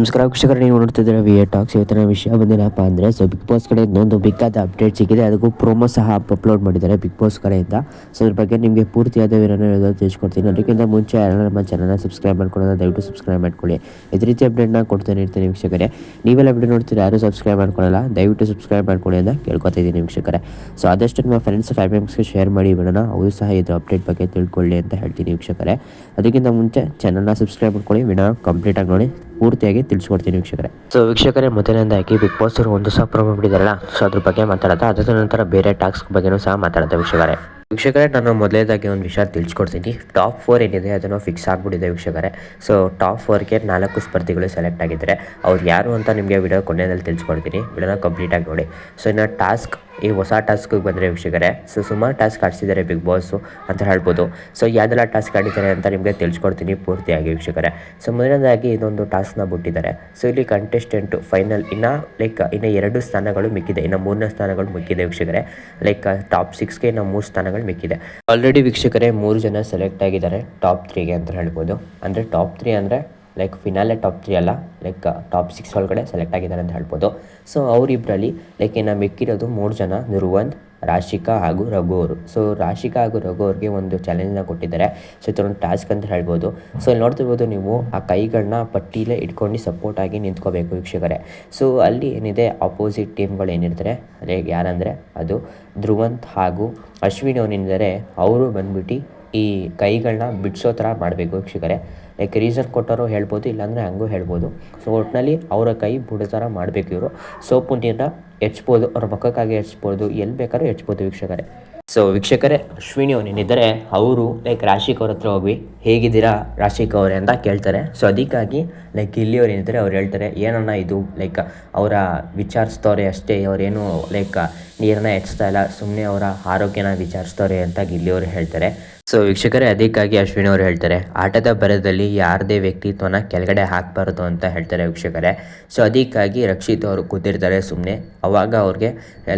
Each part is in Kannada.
ನಮಸ್ಕಾರ, ವೀಕ್ಷಕರು, ನೀವು ನೋಡ್ತಿದ್ರೆ ವಿ ಎ ಟಾಕ್ಸ್ ಇವತ್ತಿನ ವಿಷಯ ಬಂದೇನಪ್ಪ ಅಂದರೆ ಸೊ ಬಿಗ್ ಬಾಸ್ ಕಡೆ ಇನ್ನೊಂದು ಬಿಗ್ಗಾದ ಅಪ್ಡೇಟ್ ಸಿಕ್ಕಿದೆ. ಅದಕ್ಕೂ ಪ್ರೋಮೋ ಸಹ ಅಪ್ಲೋಡ್ ಮಾಡಿದ್ದಾರೆ ಬಿಗ್ ಬಾಸ್ ಕಡೆಯಿಂದ. ಸೊ ಅದ್ರ ಬಗ್ಗೆ ನಿಮಗೆ ಪೂರ್ತಿಯಾದ ಹೇಳೋದು ತಿಳಿಸ್ಕೊಡ್ತೀನಿ. ಅದಕ್ಕಿಂತ ಮುಂಚೆ ನಮ್ಮ ಚಾನಲ್ನ ಸಬ್ಸ್ಕ್ರೈಬ್ ಮಾಡ್ಕೊಳ್ಳೋದು ದಯವಿಟ್ಟು ಸಬ್ಸ್ಕ್ರೈಬ್ ಮಾಡ್ಕೊಳ್ಳಿ. ಇದೇ ರೀತಿ ಅಪ್ಡೇಟ್ನ ಕೊಡ್ತಾನೆ ಇರ್ತೀನಿ ವೀಕ್ಷಕರೇ. ನೀವೆಲ್ಲ ವಿಡಿಯೋ ನೋಡ್ತೀರಾ ಯಾರು ಸಬ್ಸ್ಕ್ರೈಬ್ ಮಾಡ್ಕೊಳ್ಳಲ್ಲ ದಯವಿಟ್ಟು ಸಬ್ಸ್ಕ್ರೈಬ್ ಮಾಡ್ಕೊಳ್ಳಿ ಅಂತ ಕೇಳ್ಕೊತಾ ಇದ್ದೀನಿ ವೀಕ್ಷಕರೇ. ಸೊ ಆದಷ್ಟು ನಿಮ್ಮ ಫ್ರೆಂಡ್ಸ್ ಫ್ಯಾಮಿಲಿ ಮೆಂಬರ್ಸ್ಗೆ ಶೇರ್ ಮಾಡಿ ಬಿಡೋಣ ಅವರು ಸಹ ಇದ್ರ ಅಪ್ಡೇಟ್ ಬಗ್ಗೆ ತಿಳ್ಕೊಳ್ಳಿ ಅಂತ ಹೇಳ್ತೀನಿ ವೀಕ್ಷಕರೇ. ಅದಕ್ಕಿಂತ ಮುಂಚೆ ಚಾನಲ್ನ ಸಬ್ಸ್ಕ್ರೈಬ್ ಮಾಡ್ಕೊಳ್ಳಿ. ವಿಡಿಯೋ ಕಂಪ್ಲೀಟಾಗಿ ನೋಡಿ. ಪೂರ್ತಿಯಾಗಿ ತಿಳಿಸ್ಕೊಡ್ತೀನಿ ವೀಕ್ಷಕರೇ. ಸೊ ವೀಕ್ಷಕರೇ, ಮೊದಲನೇದಾಗಿ ಬಿಗ್ ಬಾಸ್ ಅವರು ಒಂದು ಸಹ ಪ್ರಾಬ್ಲಮ್ ಬಿಟ್ಟಿದ್ದಾರಲ್ಲ ಸೊ ಅದ್ರ ಬಗ್ಗೆ ಮಾತಾಡೋದು? ಅದರ ನಂತರ ಬೇರೆ ಟಾಸ್ಕ್ ಬಗ್ಗೆನೂ ಸಹ ಮಾತಾಡುತ್ತೆ ವೀಕ್ಷಕರೇ? ವೀಕ್ಷಕರೇ, ನಾನು ಮೊದಲೇದಾಗಿ ಒಂದು ವಿಷಯ ತಿಳಿಸ್ಕೊಡ್ತೀನಿ. ಟಾಪ್ ಫೋರ್ ಏನಿದೆ ಅದನ್ನು ಫಿಕ್ಸ್ ಆಗಿಬಿಟ್ಟಿದೆ ವೀಕ್ಷಕರೇ. ಸೊ ಟಾಪ್ ಫೋರ್ಗೆ ನಾಲ್ಕು ಸ್ಪರ್ಧಿಗಳು ಸೆಲೆಕ್ಟ್ ಆಗಿದ್ದಾರೆ ಅವ್ರು ಯಾರು ಅಂತ ನಿಮಗೆ ವಿಡಿಯೋ ಕೊನೆಯಲ್ಲಿ ತಿಳಿಸ್ಕೊಡ್ತೀನಿ. ವಿಡಿಯೋನ ಕಂಪ್ಲೀಟಾಗಿ ನೋಡಿ. ಸೊ ಇನ್ನು ಟಾಸ್ಕ್ ಈ ಹೊಸ ಟಾಸ್ಕಿಗೆ ಬಂದರೆ ವೀಕ್ಷಕರೇ, ಸೊ ಸುಮಾರು ಟಾಸ್ಕ್ ಆಡಿಸಿದ್ದಾರೆ ಬಿಗ್ ಬಾಸು ಅಂತ ಹೇಳ್ಬೋದು. ಸೊ ಯಾವುದೆಲ್ಲ ಟಾಸ್ಕ್ ಆಡಿದ್ದಾರೆ ಅಂತ ನಿಮಗೆ ತಿಳಿಸ್ಕೊಡ್ತೀನಿ ಪೂರ್ತಿಯಾಗಿ ವೀಕ್ಷಕರೇ. ಸೊ ಮೊದಲನೇದಾಗಿ ಇದೊಂದು ಟಾಸ್ಕ್ನ ಬಿಟ್ಟಿದ್ದಾರೆ. ಸೊ ಇಲ್ಲಿ ಕಂಟೆಸ್ಟೆಂಟು ಫೈನಲ್ ಇನ್ನು ಲೈಕ್ ಇನ್ನು ಎರಡು ಸ್ಥಾನಗಳು ಮಿಕ್ಕಿದೆ. ಇನ್ನು ಮೂರನೇ ಸ್ಥಾನಗಳು ಮಿಕ್ಕಿದೆ ವೀಕ್ಷಕರೇ. ಲೈಕ್ ಟಾಪ್ ಸಿಕ್ಸ್ಗೆ ಇನ್ನು ಮೂರು ಸ್ಥಾನಗಳು ಮಿಕ್ಕಿದೆ. ಆಲ್ರೆಡಿ ವೀಕ್ಷಕರೇ ಮೂರು ಜನ ಸೆಲೆಕ್ಟ್ ಆಗಿದ್ದಾರೆ ಟಾಪ್ ತ್ರೀಗೆ ಅಂತ ಹೇಳ್ಬೋದು. ಅಂದರೆ ಟಾಪ್ ತ್ರೀ ಅಂದರೆ ಲೈಕ್ ಫಿನಾಲೆ ಟಾಪ್ ತ್ರೀ ಅಲ್ಲ ಲೈಕ್ ಟಾಪ್ ಸಿಕ್ಸ್ ಒಳಗಡೆ ಸೆಲೆಕ್ಟ್ ಆಗಿದ್ದಾರೆ ಅಂತ ಹೇಳ್ಬೋದು. ಸೊ ಅವರಿಬ್ಬರಲ್ಲಿ ಲೈಕ್ ಇನ್ನು ಮಿಕ್ಕಿರೋದು ಮೂರು ಜನ ಧ್ರುವಂತ್ ರಾಶಿಕಾ ಹಾಗೂ ರಘು ಅವರು. ಸೊ ರಾಶಿಕಾ ಹಾಗೂ ರಘು ಅವ್ರಿಗೆ ಒಂದು ಚಾಲೆಂಜ್ನ ಕೊಟ್ಟಿದ್ದಾರೆ. ಸೊ ಇದೊಂದು ಟಾಸ್ಕ್ ಅಂತ ಹೇಳ್ಬೋದು. ಸೊ ಇಲ್ಲಿ ನೋಡ್ತಿರ್ಬೋದು ನೀವು ಆ ಕೈಗಳನ್ನ ಪಟ್ಟಿಲೇ ಇಟ್ಕೊಂಡು ಸಪೋರ್ಟ್ ಆಗಿ ನಿಂತ್ಕೋಬೇಕು ವೀಕ್ಷಕರೇ. ಸೊ ಅಲ್ಲಿ ಏನಿದೆ ಆಪೋಸಿಟ್ ಟೀಮ್ಗಳು ಏನಿರ್ತಾರೆ, ಅದೇ ಯಾರಂದರೆ ಅದು ಧ್ರುವಂತ್ ಹಾಗೂ ಅಶ್ವಿನಿ ಅವನಿದ್ದಾರೆ ಅವರು ಬಂದ್ಬಿಟ್ಟು ಈ ಕೈಗಳನ್ನ ಬಿಡಿಸೋ ಥರ ಮಾಡಬೇಕು ವೀಕ್ಷಕರೇ. ಲೈಕ್ ರೀಸನ್ ಕೊಟ್ಟವರು ಹೇಳ್ಬೋದು, ಇಲ್ಲಾಂದರೆ ಹಂಗೂ ಹೇಳ್ಬೋದು. ಸೊ ಒಟ್ಟಿನಲ್ಲಿ ಅವರ ಕೈ ಬಿಡೋ ಥರ ಮಾಡಬೇಕು ಇವರು. ಸೋಪು ನೀರನ್ನ ಹೆಚ್ಬೋದು ಅವ್ರ ಮುಖಕ್ಕಾಗಿ ಹೆಚ್ಬೋದು ಎಲ್ಲಿ ಬೇಕಾದ್ರೂ ಹೆಚ್ಬೋದು ವೀಕ್ಷಕರೇ. ಸೊ ವೀಕ್ಷಕರೇ, ಅಶ್ವಿನಿ ಏನಿದ್ದಾರೆ ಅವರು ಲೈಕ್ ರಾಶಿಕ್ ಅವ್ರ ಹತ್ರ ಹೋಗಿ ಹೇಗಿದ್ದೀರಾ ರಾಶಿಕ್ ಅವರೇ ಅಂತ ಕೇಳ್ತಾರೆ. ಸೊ ಅದಕ್ಕಾಗಿ ಲೈಕ್ ಇಲ್ಲಿಯವ್ರು ಏನಿದ್ದಾರೆ ಅವ್ರು ಹೇಳ್ತಾರೆ ಏನನ್ನ ಇದು? ಲೈಕ್ ಅವರ ವಿಚಾರಿಸ್ತವ್ರೆ ಅಷ್ಟೇ ಅವರೇನು ಲೈಕ್ ನೀರನ್ನ ಹೆಚ್ಚ್ತಾ ಇಲ್ಲ ಸುಮ್ಮನೆ ಅವರ ಆರೋಗ್ಯನ ವಿಚಾರಿಸ್ತವ್ರೆ ಅಂತ ಗಿಲ್ಲಿಯವರು ಹೇಳ್ತಾರೆ. ಸೊ ವೀಕ್ಷಕರೇ, ಅದಕ್ಕಾಗಿ ಅಶ್ವಿನಿ ಅವರು ಹೇಳ್ತಾರೆ, ಆಟದ ಬರದಲ್ಲಿ ಯಾರದೇ ವ್ಯಕ್ತಿತ್ವನ ಕೆಳಗಡೆ ಹಾಕಬಾರ್ದು ಅಂತ ಹೇಳ್ತಾರೆ ವೀಕ್ಷಕರೇ. ಸೊ ಅದಕ್ಕಾಗಿ ರಕ್ಷಿತ್ ಅವರು ಕೂತಿರ್ತಾರೆ ಸುಮ್ಮನೆ ಅವಾಗ ಅವ್ರಿಗೆ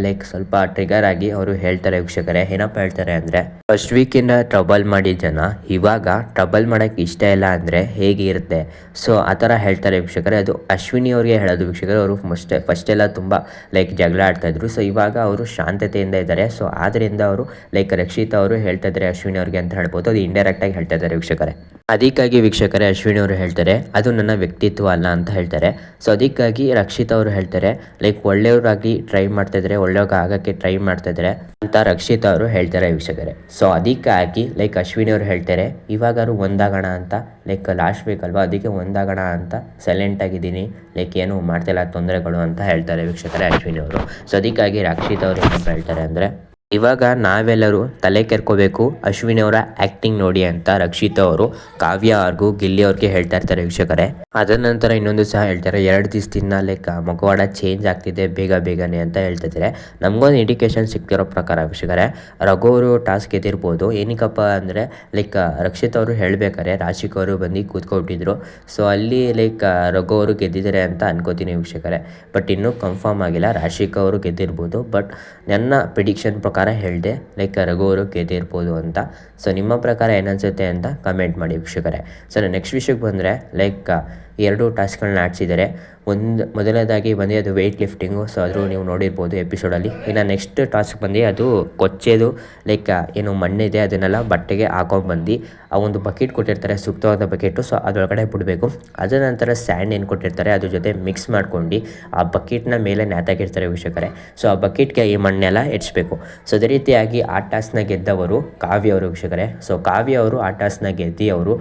ಲೈಕ್ ಸ್ವಲ್ಪ ಟ್ರಿಗರ್ ಆಗಿ ಅವರು ಹೇಳ್ತಾರೆ ವೀಕ್ಷಕರೇ, ಏನಪ್ಪ ಹೇಳ್ತಾರೆ ಅಂದರೆ ಫಸ್ಟ್ ವೀಕಿಂದ ಟ್ರಬಲ್ ಮಾಡಿದ ಜನ, ಇವಾಗ ಟ್ರಬಲ್ ಮಾಡೋಕ್ಕೆ ಇಷ್ಟ ಇಲ್ಲ ಅಂದರೆ ಹೇಗಿರುತ್ತೆ ಸೊ ಆ ಥರ ಹೇಳ್ತಾರೆ ವೀಕ್ಷಕರೇ. ಅದು ಅಶ್ವಿನಿ ಅವ್ರಿಗೆ ಹೇಳೋದು ವೀಕ್ಷಕರು. ಅವರು ಫಸ್ಟ್ ಫಸ್ಟ್ ಎಲ್ಲ ತುಂಬ ಲೈಕ್ ಜಗಳ ಆಡ್ತಾಯಿದ್ರು ಸೊ ಇವಾಗ ಅವರು ಶಾಂತತೆಯಿಂದ ಇದ್ದಾರೆ. ಸೊ ಆದ್ದರಿಂದ ಅವರು ಲೈಕ್ ರಕ್ಷಿತ್ ಅವರು ಹೇಳ್ತಾ ಇದ್ದಾರೆ ಅಶ್ವಿನಿ ಅವ್ರಿಗೆ ಅಂತ ಹೇಳ್ಬೋದು. ಅದು ಇಂಡೈರೆಕ್ಟಾಗಿ ಹೇಳ್ತಾ ಇದ್ದಾರೆ ವೀಕ್ಷಕರೇ. ಅದಕ್ಕಾಗಿ ವೀಕ್ಷಕರೇ, ಅಶ್ವಿನಿ ಅವರು ಹೇಳ್ತಾರೆ, ಅದು ನನ್ನ ವ್ಯಕ್ತಿತ್ವ ಅಲ್ಲ ಅಂತ ಹೇಳ್ತಾರೆ. ಸೊ ಅದಕ್ಕಾಗಿ ರಕ್ಷಿತ್ ಅವರು ಹೇಳ್ತಾರೆ, ಲೈಕ್ ಒಳ್ಳೆಯವರಾಗಿ ಟ್ರೈ ಮಾಡ್ತಾ ಇದ್ದಾರೆ ಒಳ್ಳೆಯವ್ರಾಗ ಆಗೋಕ್ಕೆ ಟ್ರೈ ಮಾಡ್ತಾ ಇದ್ದಾರೆ ಅಂತ ರಕ್ಷಿತ್ ಅವರು ಹೇಳ್ತಾರೆ ವೀಕ್ಷಕರೇ. ಸೊ ಅದಕ್ಕಾಗಿ ಲೈಕ್ ಅಶ್ವಿನಿ ಅವರು ಹೇಳ್ತಾರೆ, ಇವಾಗಾರು ಒಂದಾಗೋಣ ಅಂತ, ಲೈಕ್ ಲಾಸ್ಟ್ ವೀಕ್ ಅಲ್ವಾ, ಅದಕ್ಕೆ ಒಂದಾಗೋಣ ಅಂತ ಸೈಲೆಂಟ್ ಆಗಿದ್ದೀನಿ, ಲೈಕ್ ಏನು ಮಾಡ್ತಿಲ್ಲ ತೊಂದರೆಗಳು ಅಂತ ಹೇಳ್ತಾರೆ ವೀಕ್ಷಕರೇ ಅಶ್ವಿನಿ ಅವರು. ಸೊ ಅದಕ್ಕಾಗಿ ರಕ್ಷಿತ್ ಅವರು ಏನಪ್ಪ ಹೇಳ್ತಾರೆ ಅಂದರೆ ಇವಾಗ ನಾವೆಲ್ಲರೂ ತಲೆ ಕೆರ್ಕೋಬೇಕು. ಅಶ್ವಿನಿ ಅವರ ಆ್ಯಕ್ಟಿಂಗ್ ನೋಡಿ ಅಂತ ರಕ್ಷಿತ್ ಅವರು ಕಾವ್ಯ ಅವ್ರಿಗೂ ಗಿಲ್ಲಿ ಅವ್ರಿಗೆ ಹೇಳ್ತಾ ಇರ್ತಾರೆ ವೀಕ್ಷಕರೇ. ಅದರ ನಂತರ ಇನ್ನೊಂದು ಸಹ ಹೇಳ್ತಾರೆ, ಎರಡು ದಿವಸದಿಂದ ಲೈಕ್ ಮುಖವಾಡ ಚೇಂಜ್ ಆಗ್ತಿದೆ, ಬೇಗ ಬೇಗನೆ ಅಂತ ಹೇಳ್ತಿದ್ದಾರೆ ನಮಗೊಂದು ಇಂಡಿಕೇಶನ್ ಸಿಗ್ತಿರೋ ಪ್ರಕಾರ ವೀಕ್ಷಕರೇ, ರಘು ಅವರು ಟಾಸ್ಕ್ ಎದ್ದಿರ್ಬೋದು. ಏನಕ್ಕಪ್ಪ ಅಂದರೆ ಲೈಕ್ ರಕ್ಷಿತ್ ಅವರು ಹೇಳಬೇಕಾರೆ ರಾಶಿಕ್ ಅವರು ಬಂದು ಕೂತ್ಕೊಬಿಟ್ಟಿದ್ರು. ಸೊ ಅಲ್ಲಿ ಲೈಕ್ ರಘು ಅವರು ಗೆದ್ದಿದ್ದಾರೆ ಅಂತ ಅನ್ಕೋತೀನಿ ವೀಕ್ಷಕರೇ. ಬಟ್ ಇನ್ನೂ ಕನ್ಫರ್ಮ್ ಆಗಿಲ್ಲ, ರಾಶಿಕ್ ಅವರು ಗೆದ್ದಿರ್ಬೋದು. ಬಟ್ ನನ್ನ ಪ್ರಿಡಿಕ್ಷನ್ ಪ್ರಕಾರ ಹೇಳಿದೆ ಲೈಕ್ ರಘು ಅವರು ಗೆದ್ದಿರ್ಬೋದು ಅಂತ. ಸೊ ನಿಮ್ಮ ಪ್ರಕಾರ ಏನನ್ಸುತ್ತೆ ಅಂತ ಕಮೆಂಟ್ ಮಾಡಿ ವೀಕ್ಷಕರೇ. ಸೊ ನೆಕ್ಸ್ಟ್ ವಿಷಯಕ್ಕೆ ಬಂದರೆ ಲೈಕ್ ಎರಡು ಟಾಸ್ಕ್ಗಳನ್ನ ಆಡಿಸಿದ್ದಾರೆ. ಒಂದು, ಮೊದಲನೇದಾಗಿ ಬಂದು ಅದು ವೆಯ್ಟ್ ಲಿಫ್ಟಿಂಗು ಸೊ ಅದ್ರೂ ನೀವು ನೋಡಿರ್ಬೋದು ಎಪಿಸೋಡಲ್ಲಿ ಇನ್ನು ನೆಕ್ಸ್ಟ್ ಟಾಸ್ಕ್ ಬಂದು ಅದು ಕೊಚ್ಚೆದು ಲೈಕ್ ಏನು ಮಣ್ಣಿದೆ, ಅದನ್ನೆಲ್ಲ ಬಟ್ಟೆಗೆ ಹಾಕೊಂಡ್ಬಂದು ಆ ಒಂದು ಬಕೆಟ್ ಕೊಟ್ಟಿರ್ತಾರೆ, ಸೂಕ್ತವಾದ ಬಕೆಟು ಸೊ ಅದರೊಳಗಡೆ ಬಿಡಬೇಕು. ಅದರ ನಂತರ ಸ್ಯಾಂಡ್ ಏನು ಕೊಟ್ಟಿರ್ತಾರೆ, ಅದ್ರ ಜೊತೆ ಮಿಕ್ಸ್ ಮಾಡ್ಕೊಂಡು, ಆ ಬಕೆಟ್ನ ಮೇಲೆ ನೇತಾಕಿರ್ತಾರೆ ವೀಕ್ಷಕರೇ. ಸೊ ಆ ಬಕೆಟ್ಗೆ ಈ ಮಣ್ಣೆಲ್ಲ ಹೆಚ್ಬೇಕು ಸೊ ಅದೇ ರೀತಿಯಾಗಿ ಆ ಟಾಸ್ಕ್ನ ಗೆದ್ದವರು ಕಾವ್ಯ ಅವರು ವೀಕ್ಷಕರೇ. ಸೊ ಕಾವ್ಯ ಅವರು ಆ ಟಾಸ್ಕ್ನ ಗೆದ್ದು ಅವರು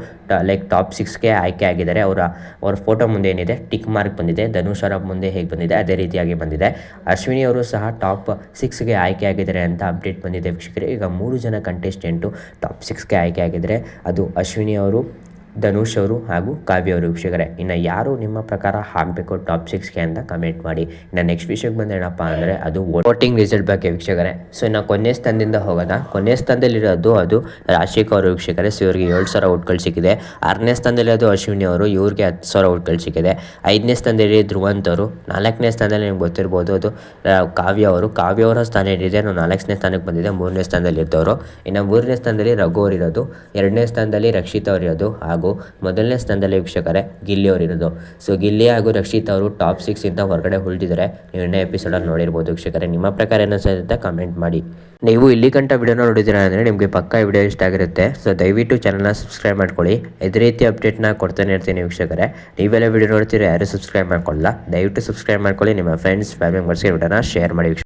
ಲೈಕ್ ಟಾಪ್ ಸಿಕ್ಸ್ಗೆ ಆಯ್ಕೆ ಆಗಿದ್ದಾರೆ. ಅವರ, ಅವ್ರ ಫೋಟೋ ಮುಂದೆ ಏನಿದೆ ಟಿಕ್ ಮಾರ್ಕ್ ಬಂದಿದೆ. ಧನುಷ್ ಅವರ ಮುಂದೆ ಹೇಗೆ ಬಂದಿದೆ? ಅದೇ ರೀತಿಯಾಗಿ ಬಂದಿದೆ. ಅಶ್ವಿನಿ ಅವರು ಸಹ ಟಾಪ್ ಸಿಕ್ಸ್ಗೆ ಆಯ್ಕೆ ಆಗಿದ್ದಾರೆ ಅಂತ ಅಪ್ಡೇಟ್ ಬಂದಿದೆ. ವೀಕ್ಷಕರೇ, ಈಗ ಮೂರು ಜನ ಕಂಟೆಸ್ಟೆಂಟು ಟಾಪ್ ಸಿಕ್ಸ್ಗೆ ಆಯ್ಕೆ ಆಗಿದ್ದಾರೆ. ಅದು ಅಶ್ವಿನಿ ಅವರು ಧನುಷ್ ಅವರು ಹಾಗೂ ಕಾವ್ಯ ಅವರು. ವೀಕ್ಷಕರೇ, ಇನ್ನು ಯಾರು ನಿಮ್ಮ ಪ್ರಕಾರ ಹಾಕಬೇಕು ಟಾಪ್ ಸಿಕ್ಸ್ಗೆ ಅಂತ ಕಮೆಂಟ್ ಮಾಡಿ. ಇನ್ನು ನೆಕ್ಸ್ಟ್ ವಿಷಯಕ್ಕೆ ಬಂದೇನಪ್ಪ ಅಂದರೆ ಅದು ವೋಟಿಂಗ್ ರಿಸಲ್ಟ್ ಬಗ್ಗೆ ವೀಕ್ಷಕರೇ. ಸೊ ಇನ್ನು ಕೊನೆ ಸ್ಥಾನದಿಂದ ಹೋಗೋದ? ಕೊನೆ ಸ್ಥಾನದಲ್ಲಿರೋದು ಅದು ರಾಶಿಕ್ ಅವರು ವೀಕ್ಷಕರೇ. ಸೊ ಇವ್ರಿಗೆ ಏಳು ಸಾವಿರ ಓಟ್ಗಳು ಸಿಕ್ಕಿದೆ. ಆರನೇ ಸ್ಥಾನದಲ್ಲಿರೋದು ಅಶ್ವಿನಿ ಅವರು, ಇವ್ರಿಗೆ ಹತ್ತು ಸಾವಿರ ಓಟ್ಗಳು ಸಿಕ್ಕಿದೆ. ಐದನೇ ಸ್ಥಾನದಲ್ಲಿ ಧ್ರುವಂತ್ ಅವರು, ನಾಲ್ಕನೇ ಸ್ಥಾನದಲ್ಲಿ ನಿಮ್ಗೆ ಗೊತ್ತಿರ್ಬೋದು ಅದು ಕಾವ್ಯ ಅವರು. ಕಾವ್ಯ ಅವರ ಸ್ಥಾನ ಏನಿದೆ? ನಾವು ನಾಲ್ಕನೇ ಸ್ಥಾನಕ್ಕೆ ಬಂದಿದೆ, ಮೂರನೇ ಸ್ಥಾನದಲ್ಲಿ ಇದ್ದವರು ಇನ್ನು ಮೂರನೇ ಸ್ಥಾನದಲ್ಲಿ ರಘು ಅವರು ಇರೋದು ಎರಡನೇ ಸ್ಥಾನದಲ್ಲಿ ರಕ್ಷಿತ್ ಅವರು ಇರೋದು ಹಾಗೂ ಹಾಗೂ ಮೊದಲನೇ ಸ್ಥಾನದಲ್ಲಿ ವೀಕ್ಷಕರೇ ಗಿಲ್ಲಿ ಅವರಿರೋದು. ಸೊ, ಗಿಲ್ಲಿ ಹಾಗೂ ರಕ್ಷಿತ್ ಅವರು ಟಾಪ್ ಸಿಕ್ಸಿಂದ ಹೊರಗಡೆ ಉಳಿದಿದ್ದಾರೆ. ನೀವು ಇನ್ನೇ ಎಪಿಸೋಡಲ್ಲಿ ನೋಡಿರ್ಬೋದು ವೀಕ್ಷಕರೇ. ನಿಮ್ಮ ಪ್ರಕಾರ ಏನಿಸುತ್ತೆ ಕಮೆಂಟ್ ಮಾಡಿ. ನೀವು ಇಲ್ಲಿ ಗಂಟ ವಿಡಿಯೋನ ನೋಡಿದ್ದೀರಾ ಅಂದರೆ ನಿಮಗೆ ಪಕ್ಕ ವಿಡಿಯೋ ಇಷ್ಟ ಆಗಿರುತ್ತೆ. ಸೊ, ದಯವಿಟ್ಟು ಚಾನಲ್ನ ಸಬ್ಸ್ಕ್ರೈಬ್ ಮಾಡ್ಕೊಳ್ಳಿ. ಇದೇ ರೀತಿ ಅಪ್ಡೇಟ್ನ ಕೊಡ್ತಾನೆ ಇರ್ತೀನಿ ವೀಕ್ಷಕರೇ. ನೀವೆಲ್ಲ ವಿಡಿಯೋ ನೋಡ್ತೀರಾ ಯಾರು ಸಬ್ಸ್ಕ್ರೈಬ್ ಮಾಡ್ಕೊಳ್ಳಲ್ಲ, ದಯವಿಟ್ಟು ಸಬ್ಸ್ಕ್ರೈಬ್ ಮಾಡ್ಕೊಳ್ಳಿ. ನಿಮ್ಮ ಫ್ರೆಂಡ್ಸ್ ಫ್ಯಾಮಿಲಿ ಮೆಂಬರ್ಸ್ಗೆ ವಿಡಿಯೋನ ಶೇರ್ ಮಾಡಿ.